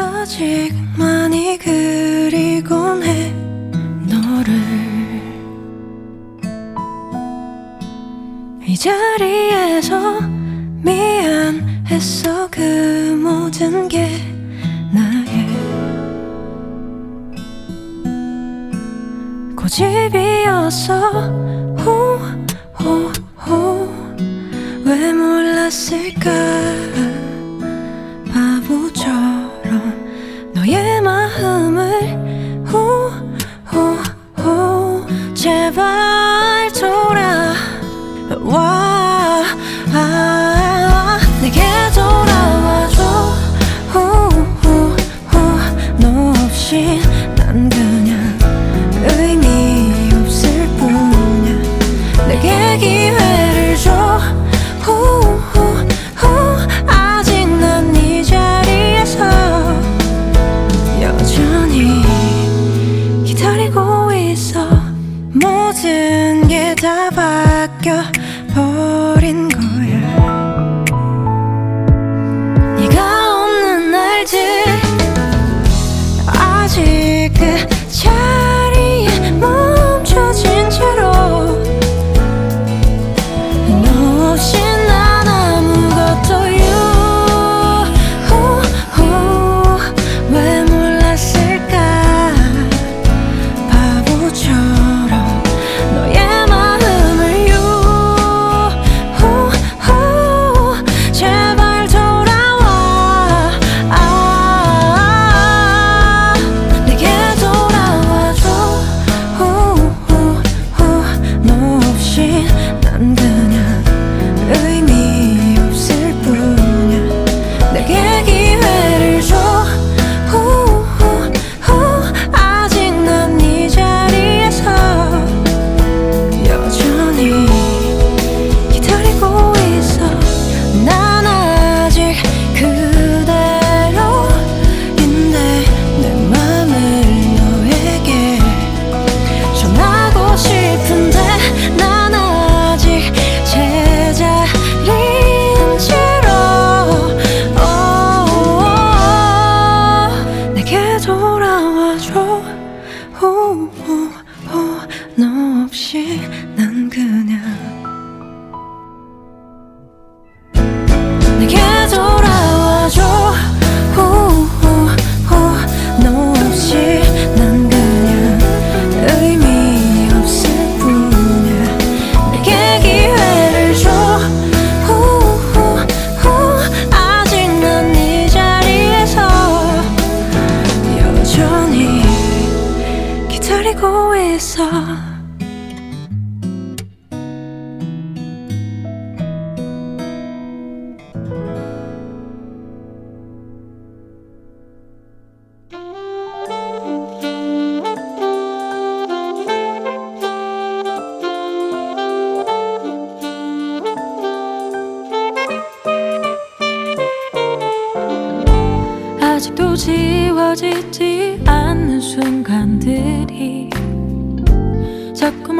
아직 많이 그리곤 해 너를. 이 자리에서 미안했어 그 모든 게 나의. 그 고집이었어. 호호호. 왜 몰랐을까?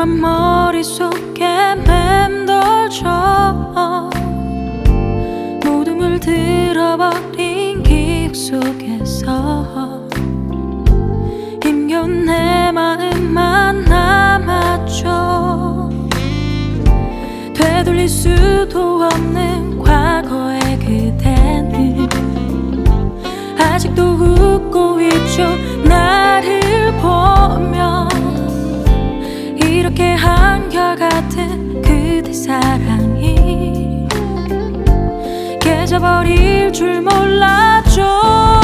정말 머릿속에 맴돌죠. 모든 걸 들어버린 기억 속에서 힘겨운 내 마음만 남았죠. 되돌릴 수도 없는 같은 그대 사랑이 깨져버릴 줄 몰랐죠.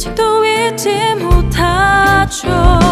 아직도 잊지 못하죠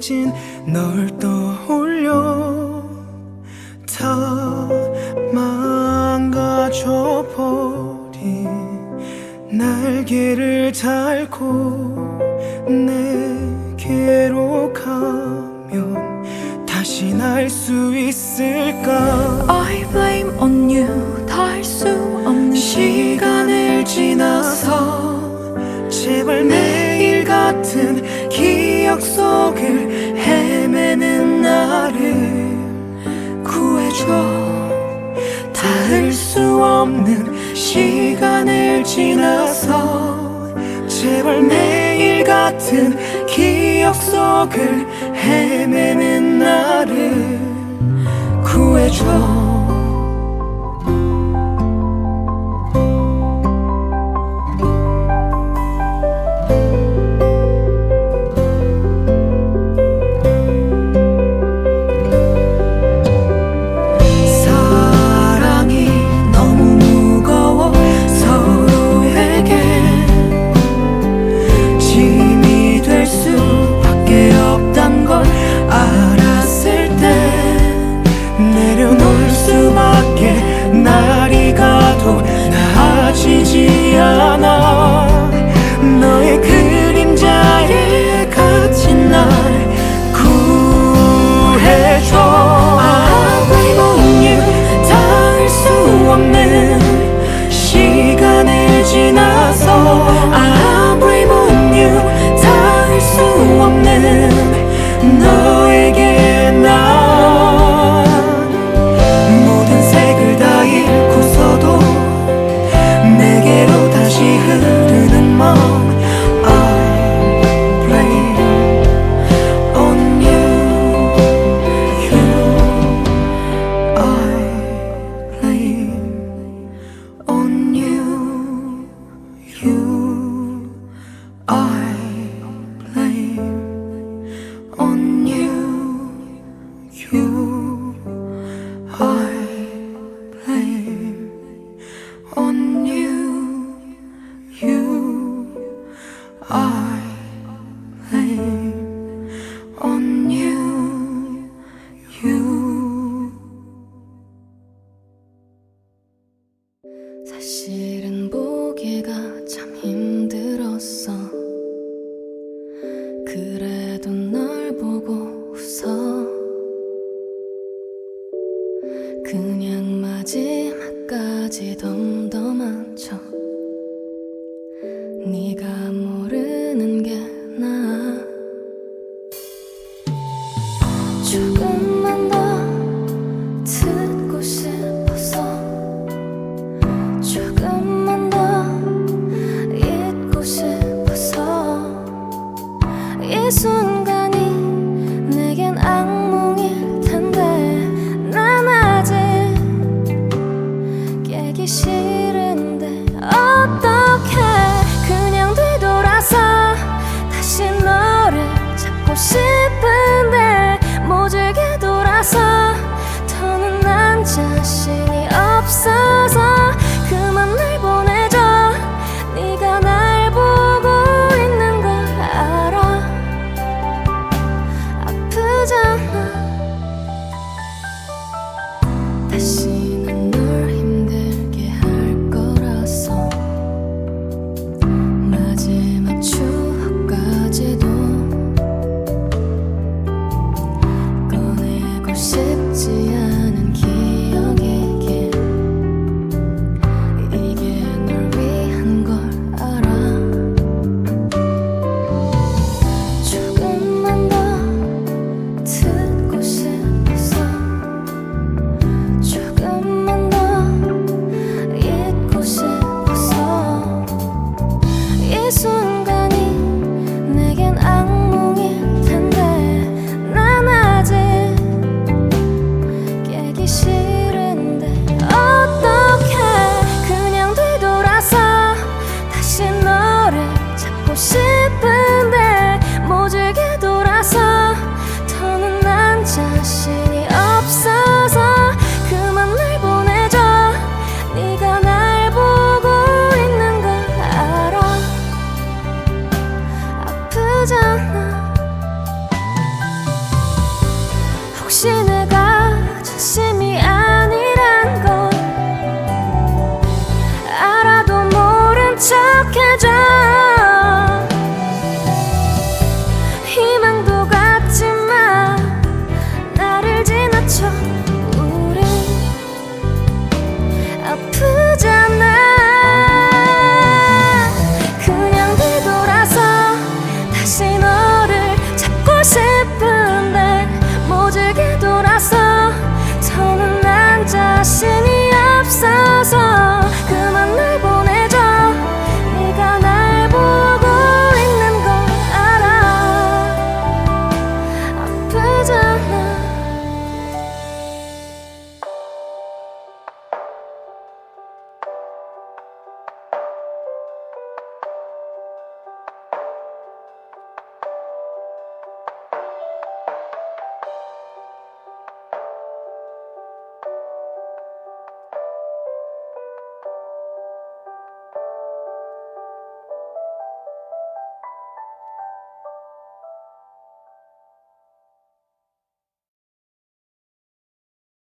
깨진 널 떠올려. 다 망가져버린 날개를 달고 내게로 가면 다시 날 수 있을까? I blame on you. 다 할 수 없는 시간을 지나서 제발 내 기억 속을 헤매는 나를 구해줘. 닿을 수 없는 시간을 지나서 제발 매일 같은 기억 속을 헤매는 나를 구해줘. 사실은 보기가